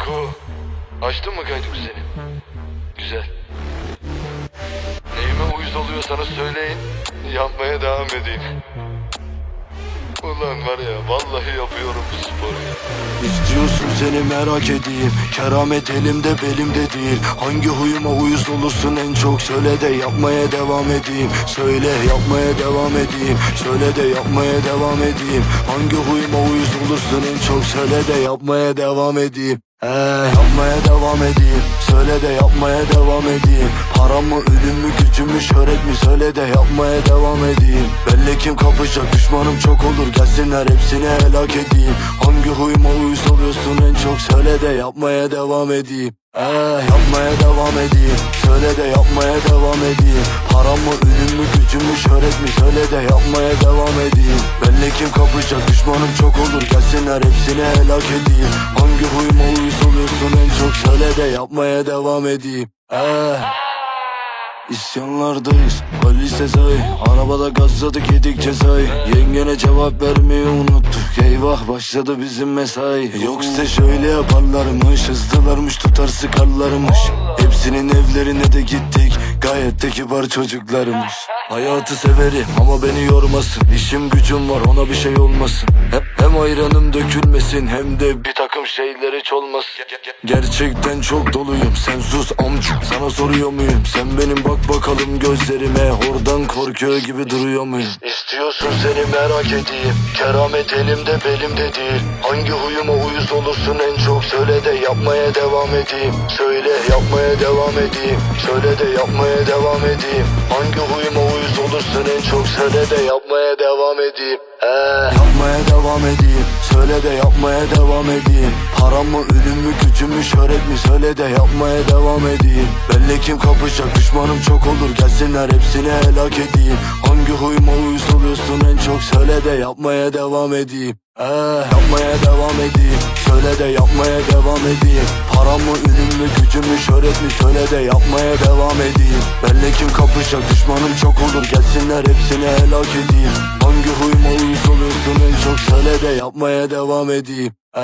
Uyku. Açtın mı kaydı seni? Güzel. Neyime uyuz oluyorsanız söyleyin. Yapmaya devam edeyim. Ulan var ya vallahi yapıyorum bu sporu ya. İstiyorsun seni merak edeyim Keramet elimde belimde değil Hangi huyuma uyuz olursun en çok Söyle de yapmaya devam edeyim Söyle yapmaya devam edeyim Söyle de yapmaya devam edeyim Hangi huyuma uyuz olursun en çok Söyle de yapmaya devam edeyim Ee, yapmaya devam edeyim. Söyle de yapmaya devam edeyim. Param mı ölüm mü gücüm mü şöhret mi? Söyle de yapmaya devam edeyim. Belli kim kapacak düşmanım çok olur. Gelsinler hepsini helak edeyim. Hangi huyuma uyuz oluyorsun en çok? Söyle de yapmaya devam edeyim. Ee, yapmaya devam edeyim. Söyle de yapmaya devam edeyim. Param mı ölüm mü gücüm mü şöhret mi? Söyle de yapmaya devam edeyim. Belli kim kapacak düşmanım çok olur. Gelsinler hepsini helak edeyim. Hangi huyuma uyuz oluyorsun en çok? Söyle de yapmaya devam edeyim. Ee, İsyanlardayız. Ali Sezai Arabada gazladık yedik cezayı Yengene cevap vermeyi unuttuk. Eyvah başladı bizim mesai. Yoksa şöyle yaparlarmış. Hızlılarmış tutar sıkarlarmış gittik De kibar çocuklarmış Hayatı severim ama beni yormasın. İşim gücüm var ona bir şey olmasın. Hem, hem ayranım dökülmesin Hem de bir şeyler hiç olmasın Gerçekten çok doluyum. Sen sus amca Sana soruyor muyum? Sen benim bak bakalım gözlerime. Oradan korkuyor gibi duruyor muyum? İstiyorsun seni merak edeyim. Keramet elimde belimde değil. Hangi huyuma uyuz olursun en çok? Söyle de yapmaya devam edeyim. Söyle yapmaya devam edeyim. Söyle de yapmaya devam edeyim. Hangi huyuma uyuz olursun en çok? Söyle de yapmaya devam edeyim. Ee, yapmaya devam edeyim Söyle de yapmaya devam edeyim. Param mı ölüm mü gücüm mü şöhret mi? Söyle de yapmaya devam edeyim. Belli kim kapacak düşmanım çok olur. Gelsinler hepsini helak edeyim. Hangi huyuma uyuz en çok? Söyle de yapmaya devam edeyim. Ee, yapmaya devam edeyim Söyle de yapmaya devam edeyim. Param mı ölüm mü gücüm mü şöhret mi? Söyle de yapmaya devam edeyim. Belli kim kapacak düşmanım çok olur. Gelsinler hepsini helak edeyim. Hangi huyuma uyuz oluyorsun en çok? Söyle de yapmaya devam edeyim. Ee,